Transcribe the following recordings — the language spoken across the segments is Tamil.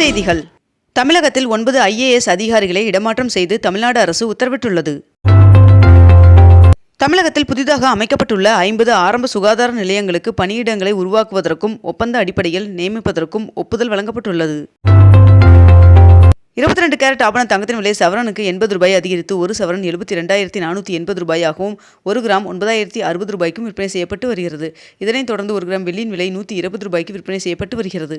செய்திகள். தமிழகத்தில் ஒன்பது ஐஏஎஸ் அதிகாரிகளை இடமாற்றம் செய்து தமிழ்நாடு அரசு உத்தரவிட்டுள்ளது. தமிழகத்தில் புதிதாக அமைக்கப்பட்டுள்ள ஐம்பது ஆரம்ப சுகாதார நிலையங்களுக்கு பணியிடங்களை உருவாக்குவதற்கும் ஒப்பந்த அடிப்படையில் நியமிப்பதற்கும் ஒப்புதல் வழங்கப்பட்டுள்ளது. இருபத்தி ரெண்டு கேரட் ஆபண தங்கத்தின் விலை சவரனுக்கு எண்பது ரூபாய் அதிகரித்து ஒரு சவரன் எழுபத்தி ரெண்டாயிரத்தி நானூற்றி எண்பது ரூபாயாகவும் ஒரு கிராம் ஒன்பதாயிரத்தி அறுபது ரூபாய்க்கும் விற்பனை செய்யப்பட்டு வருகிறது. இதனைத் தொடர்ந்து ஒரு கிராம் வெள்ளியின் விலை நூற்றி இருபது ரூபாய்க்கு விற்பனை செய்யப்பட்டு வருகிறது.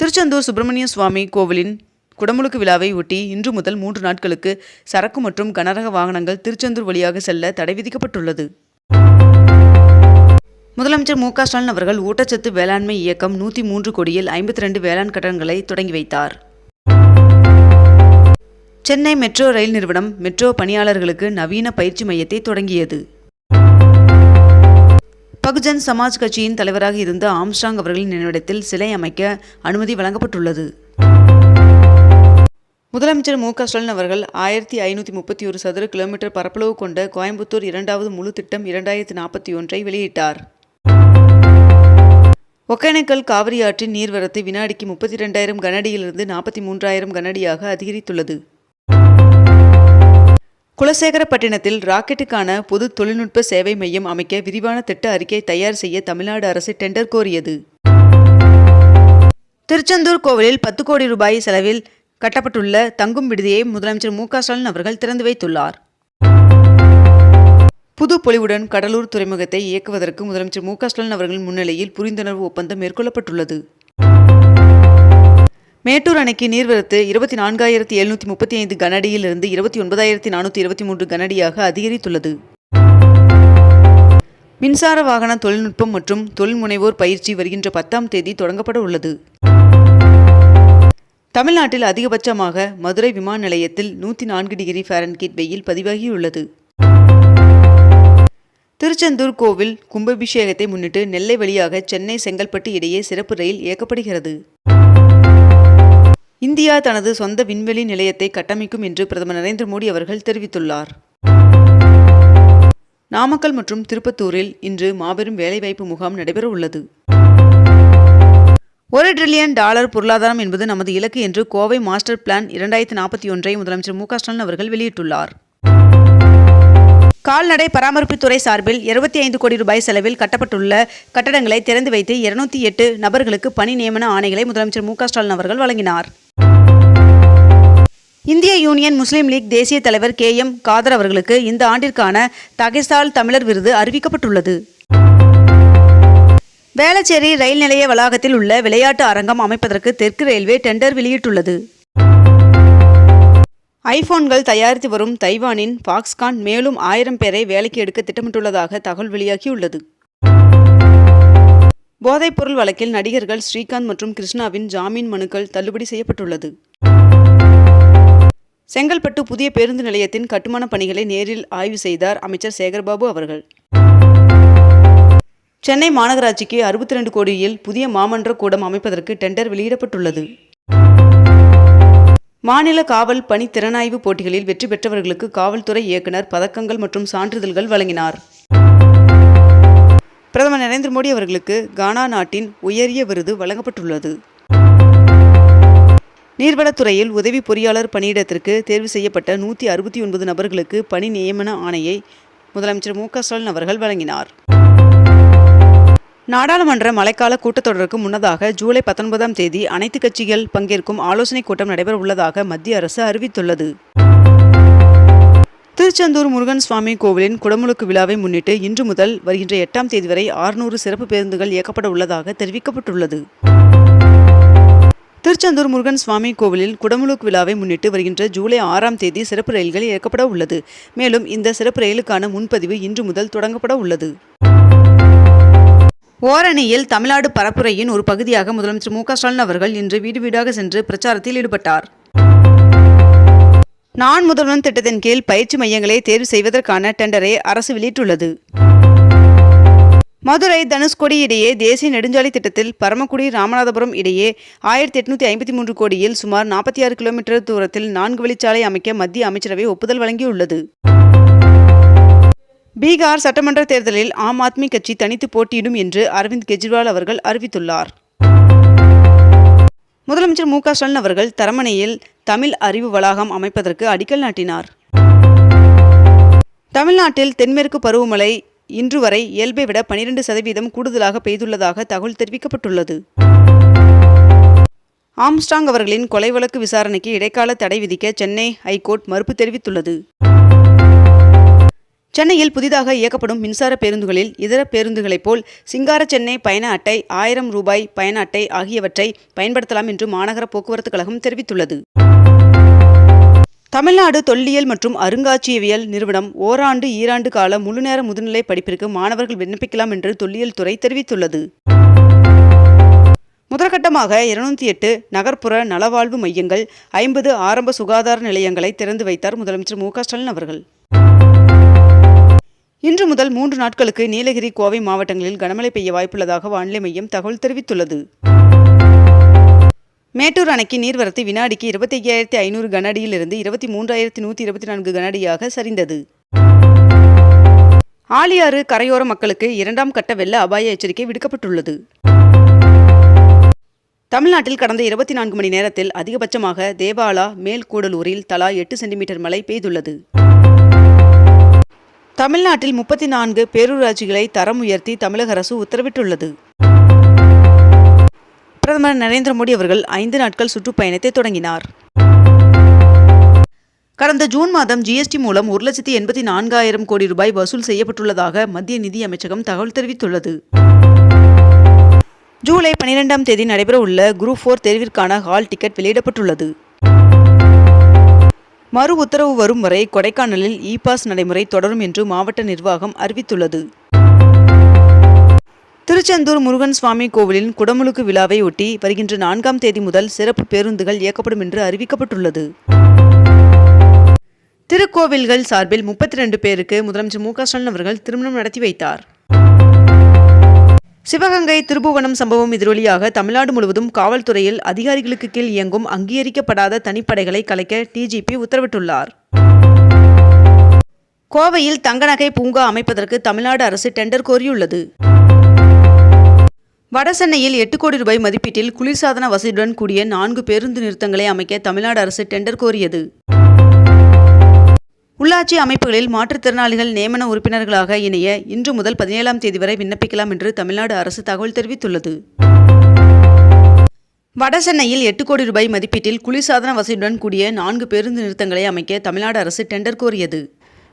திருச்செந்தூர் சுப்பிரமணிய சுவாமி கோவிலின் குடமுழுக்கு விழாவை ஒட்டி இன்று முதல் மூன்று நாட்களுக்கு சரக்கு மற்றும் கனரக வாகனங்கள் திருச்செந்தூர் வழியாக செல்ல தடை விதிக்கப்பட்டுள்ளது. முதலமைச்சர் மு க ஸ்டாலின் அவர்கள் ஊட்டச்சத்து வேளாண்மை இயக்கம் நூற்றி மூன்று கோடியில் ஐம்பத்தி ரெண்டு வேளாண் கட்டணங்களை தொடங்கி வைத்தார். சென்னை மெட்ரோ ரயில் நிறுவனம் மெட்ரோ பணியாளர்களுக்கு நவீன பயிற்சி மையத்தை தொடங்கியது. பகுஜன் சமாஜ் கட்சியின் தலைவராக இருந்த ஆம்ஸ்டாங் அவர்களின் நினைவிடத்தில் சிலை அமைக்க அனுமதி வழங்கப்பட்டுள்ளது. முதலமைச்சர் மு க ஸ்டாலின் அவர்கள் ஆயிரத்தி ஐநூற்றி முப்பத்தி ஒரு சதுர கிலோமீட்டர் பரப்பளவு கொண்ட கோயம்புத்தூர் இரண்டாவது முழு திட்டம் இரண்டாயிரத்தி நாற்பத்தி ஒன்றை வெளியிட்டார். ஒகேனக்கல் காவிரி ஆற்றின் நீர்வரத்து வினாடிக்கு முப்பத்தி ரெண்டாயிரம் கனடியிலிருந்து நாற்பத்தி மூன்றாயிரம் கனடியாக அதிகரித்துள்ளது. குலசேகரப்பட்டினத்தில் ராக்கெட்டுக்கான பொது தொழில்நுட்ப சேவை மையம் அமைக்க விரிவான திட்ட அறிக்கை தயார் செய்ய தமிழ்நாடு அரசு டெண்டர் கோரியது. திருச்செந்தூர் கோவிலில் பத்து கோடி ரூபாய் செலவில் கட்டப்பட்டுள்ள தங்கும் விடுதியை முதலமைச்சர் மு ஸ்டாலின் அவர்கள் திறந்து வைத்துள்ளார். புது பொலிவுடன் கடலூர் துறைமுகத்தை இயக்குவதற்கு முதலமைச்சர் மு ஸ்டாலின் அவர்கள் முன்னிலையில் புரிந்துணர்வு ஒப்பந்தம் மேற்கொள்ளப்பட்டுள்ளது. மேட்டூர் அணைக்கு நீர்வரத்து இருபத்தி நான்காயிரத்தி எழுநூற்றி முப்பத்தி ஐந்து கனஅடியிலிருந்து இருபத்தி ஒன்பதாயிரத்தி நானூற்றி இருபத்தி மூன்று கனஅடியாக அதிகரித்துள்ளது. மின்சார வாகன தொழில்நுட்பம் மற்றும் தொழில் முனைவோர் பயிற்சி வருகின்ற பத்தாம் தேதி தொடங்கப்பட உள்ளது. தமிழ்நாட்டில் அதிகபட்சமாக மதுரை விமான நிலையத்தில் நூற்றி நான்கு டிகிரி ஃபாரன்கீட் வெயில் பதிவாகியுள்ளது. திருச்செந்தூர் கோவில் கும்பாபிஷேகத்தை முன்னிட்டு நெல்லை வழியாக சென்னை செங்கல்பட்டு இடையே சிறப்பு ரயில் இயக்கப்படுகிறது. இந்தியா தனது சொந்த விண்வெளி நிலையத்தை கட்டமைக்கும் என்று பிரதமர் நரேந்திர மோடி அவர்கள் தெரிவித்துள்ளார். நாமக்கல் மற்றும் திருப்பத்தூரில் இன்று மாபெரும் வேலைவாய்ப்பு முகாம் நடைபெற உள்ளது. ஒரு டிரில்லியன் டாலர் பொருளாதாரம் என்பது நமது இலக்கு என்று கோவை மாஸ்டர் பிளான் இரண்டாயிரத்தி நாற்பத்தி ஒன்றை முதலமைச்சர் மு ஸ்டாலின் அவர்கள் வெளியிட்டுள்ளார். கால்நடை பராமரிப்புத்துறை சார்பில் இருபத்தி ஐந்து கோடி ரூபாய் செலவில் கட்டப்பட்டுள்ள கட்டடங்களை திறந்து வைத்து இருநூத்தி எட்டு நபர்களுக்கு பணி நியமன ஆணைகளை முதலமைச்சர் மு ஸ்டாலின் அவர்கள் வழங்கினார். இந்திய யூனியன் முஸ்லீம் லீக் தேசிய தலைவர் கே எம் காதர் அவர்களுக்கு இந்த ஆண்டிற்கான தகைசால் தமிழர் விருது அறிவிக்கப்பட்டுள்ளது. வேளச்சேரி ரயில் நிலைய வளாகத்தில் உள்ள விளையாட்டு அரங்கம் அமைப்பதற்கு தெற்கு ரயில்வே டெண்டர் வெளியிட்டுள்ளது. ஐபோன்கள் தயாரித்து வரும் தைவானின் பாக்ஸ்கான் மேலும் ஆயிரம் பேரை வேலைக்கு எடுக்க திட்டமிட்டுள்ளதாக தகவல் வெளியாகியுள்ளது. போதைப்பொருள் வழக்கில் நடிகர்கள் ஸ்ரீகாந்த் மற்றும் கிருஷ்ணாவின் ஜாமீன் மனுக்கள் தள்ளுபடி செய்யப்பட்டுள்ளது. செங்கல்பட்டு புதிய பேருந்து நிலையத்தின் கட்டுமான பணிகளை நேரில் ஆய்வு செய்தார் அமைச்சர் சேகர்பாபு அவர்கள். சென்னை மாநகராட்சிக்கு அறுபத்தி ரெண்டு கோடியில் புதிய மாமன்ற கூடம் அமைப்பதற்கு டெண்டர் வெளியிடப்பட்டுள்ளது. மாநில காவல் பணி திறனாய்வு போட்டிகளில் வெற்றி பெற்றவர்களுக்கு காவல்துறை இயக்குனர் பதக்கங்கள் மற்றும் சான்றிதழ்கள் வழங்கினார். பிரதமர் நரேந்திர மோடி அவர்களுக்கு கானா நாட்டின் உயரிய விருது வழங்கப்பட்டுள்ளது. நீர்வளத்துறையில் உதவி பொறியாளர் பணியிடத்திற்கு தேர்வு செய்யப்பட்ட நூற்றி அறுபத்தி ஒன்பது நபர்களுக்கு பணி நியமன ஆணையை முதலமைச்சர் மு க ஸ்டாலின் அவர்கள் வழங்கினார். நாடாளுமன்ற மழைக்கால கூட்டத்தொடருக்கு முன்னதாக ஜூலை பத்தொன்பதாம் தேதி அனைத்து கட்சிகள் பங்கேற்கும் ஆலோசனைக் கூட்டம் நடைபெற உள்ளதாக மத்திய அரசு அறிவித்துள்ளது. திருச்செந்தூர் முருகன் சுவாமி கோவிலின் குடமுழுக்கு விழாவை முன்னிட்டு இன்று முதல் வருகின்ற எட்டாம் தேதி வரை ஆறுநூறு சிறப்பு பேருந்துகள் இயக்கப்பட உள்ளதாக தெரிவிக்கப்பட்டுள்ளது. திருச்செந்தூர் முருகன் சுவாமி கோவிலில் குடமுழுக்கு விழாவை முன்னிட்டு வருகின்ற ஜூலை ஆறாம் தேதி சிறப்பு ரயில்கள் இயக்கப்பட உள்ளது. மேலும் இந்த சிறப்பு ரயிலுக்கான முன்பதிவு இன்று முதல் தொடங்கப்பட உள்ளது. ஓரணியில் தமிழ்நாடு பரப்புரையின் ஒரு பகுதியாக முதலமைச்சர் மு ஸ்டாலின் அவர்கள் இன்று வீடு வீடாக சென்று பிரச்சாரத்தில் ஈடுபட்டார். நான் முதல்வன் திட்டத்தின் கீழ் பயிற்சி மையங்களை தேர்வு செய்வதற்கான டெண்டரை அரசு வெளியிட்டுள்ளது. மதுரை தனுஷ்கோடி இடையே தேசிய நெடுஞ்சாலை திட்டத்தில் பரமக்குடி ராமநாதபுரம் இடையே ஆயிரத்தி எட்நூத்தி ஐம்பத்தி மூன்று கோடியில் சுமார் நாற்பத்தி ஆறு கிலோமீட்டர் தூரத்தில் நான்கு வழிச்சாலை அமைக்க மத்திய அமைச்சரவை ஒப்புதல் வழங்கியுள்ளது. பீகார் சட்டமன்ற தேர்தலில் ஆம் ஆத்மி கட்சி தனித்து போட்டியிடும் என்று அரவிந்த் கெஜ்ரிவால் அவர்கள் அறிவித்துள்ளார். முதலமைச்சர் மு க ஸ்டாலின் அவர்கள் தரமணையில் தமிழ் அறிவு வளாகம் அமைப்பதற்கு அடிக்கல் நாட்டினார். தமிழ்நாட்டில் தென்மேற்கு பருவமழை இன்று வரை இயல்பை விட பனிரெண்டு சதவீதம் கூடுதலாக பெய்துள்ளதாக தகவல் தெரிவிக்கப்பட்டுள்ளது. ஆம்ஸ்டாங் அவர்களின் கொலை வழக்கு விசாரணைக்கு இடைக்கால தடை விதிக்க சென்னை ஐகோர்ட் மறுப்பு தெரிவித்துள்ளது. சென்னையில் புதிதாக இயக்கப்படும் மின்சார பேருந்துகளில் இதர பேருந்துகளைப் போல் சிங்கார சென்னை பயண அட்டை ஆயிரம் ரூபாய் பயண அட்டை ஆகியவற்றை பயன்படுத்தலாம் என்று மாநகர போக்குவரத்து கழகம் தெரிவித்துள்ளது. தமிழ்நாடு தொல்லியல் மற்றும் அருங்காட்சியவியல் நிறுவனம் ஓராண்டு ஈராண்டு கால முழுநேர முதுநிலை படிப்பிற்கு மாணவர்கள் விண்ணப்பிக்கலாம் என்று தொல்லியல் துறை தெரிவித்துள்ளது. முதற்கட்டமாக இருநூத்தி எட்டு நகர்ப்புற நலவாழ்வு மையங்கள் ஐம்பது ஆரம்ப சுகாதார நிலையங்களை திறந்து வைத்தார் முதலமைச்சர் மு ஸ்டாலின் அவர்கள். இன்று முதல் மூன்று நாட்களுக்கு நீலகிரி கோவை மாவட்டங்களில் கனமழை பெய்ய வாய்ப்புள்ளதாக வானிலை மையம் தகவல் தெரிவித்துள்ளது. மேட்டூர் அணைக்கு நீர்வரத்து வினாடிக்கு இருபத்தி ஐயாயிரத்தி ஐநூறு கனஅடியிலிருந்து இருபத்தி மூன்றாயிரத்தி நூற்றி இருபத்தி நான்கு கனஅடியாக சரிந்தது. ஆலியாறு கரையோர மக்களுக்கு இரண்டாம் கட்ட வெள்ள அபாய எச்சரிக்கை விடுக்கப்பட்டுள்ளது. தமிழ்நாட்டில் கடந்த இருபத்தி நான்கு மணி நேரத்தில் அதிகபட்சமாக தேவாலா மேல்கூடலூரில் தலா எட்டு சென்டிமீட்டர் மழை பெய்துள்ளது. தமிழ்நாட்டில் முப்பத்தி நான்கு பேரூராட்சிகளை தரம் உயர்த்தி தமிழக அரசு உத்தரவிட்டுள்ளது. பிரதமர் நரேந்திர மோடி அவர்கள் ஐந்து நாட்கள் சுற்றுப்பயணத்தை தொடங்கினார். கடந்த ஜூன் மாதம் ஜிஎஸ்டி மூலம் ஒரு லட்சத்தி எண்பத்தி நான்காயிரம் கோடி ரூபாய் வசூல் செய்யப்பட்டுள்ளதாக மத்திய நிதி அமைச்சகம் தகவல் தெரிவித்துள்ளது. ஜூலை பனிரெண்டாம் தேதி நடைபெறவுள்ள குரூப் ஃபோர் தேர்விற்கான ஹால் டிக்கெட் வெளியிடப்பட்டுள்ளது. மறு உத்தரவு வரும் வரை கொடைக்கானலில் இ பாஸ் நடைமுறை தொடரும் என்று மாவட்ட நிர்வாகம் அறிவித்துள்ளது. திருச்செந்தூர் முருகன் சுவாமி கோவிலின் குடமுழுக்கு விழாவை ஒட்டி வருகின்ற நான்காம் தேதி முதல் சிறப்பு பேருந்துகள் இயக்கப்படும் என்று அறிவிக்கப்பட்டுள்ளது. திருக்கோவில்கள் சார்பில் முப்பத்தி ரெண்டு பேருக்கு முதலமைச்சர் மு க ஸ்டாலின் அவர்கள் திருமணம் நடத்தி வைத்தார். சிவகங்கை திருபுவனம் சம்பவம் எதிரொலியாக தமிழ்நாடு முழுவதும் காவல்துறையில் அதிகாரிகளுக்கு கீழ் இயங்கும் அங்கீகரிக்கப்படாத தனிப்படைகளை கலைக்க டிஜிபி உத்தரவிட்டுள்ளார். கோவையில் தங்க நகை பூங்கா அமைப்பதற்கு தமிழ்நாடு அரசு டெண்டர் கோரியுள்ளது. வடசென்னையில் எட்டு கோடி ரூபாய் மதிப்பீட்டில் குளிர்சாதன வசதியுடன் கூடிய நான்கு பேருந்து நிறுத்தங்களை அமைக்க தமிழ்நாடு அரசு டெண்டர் கோரியது. உள்ளாட்சி அமைப்புகளில் மாற்றுத்திறனாளிகள் நியமன உறுப்பினர்களாக இணைய இன்று முதல் பதினேழாம் தேதி வரை விண்ணப்பிக்கலாம் என்று தமிழ்நாடு அரசு தகவல் தெரிவித்துள்ளது. வடசென்னையில் எட்டு கோடி ரூபாய் மதிப்பீட்டில் குளிர்சாதன வசதியுடன் கூடிய நான்கு பேருந்து நிறுத்தங்களை அமைக்க தமிழ்நாடு அரசு டெண்டர் கோரியது.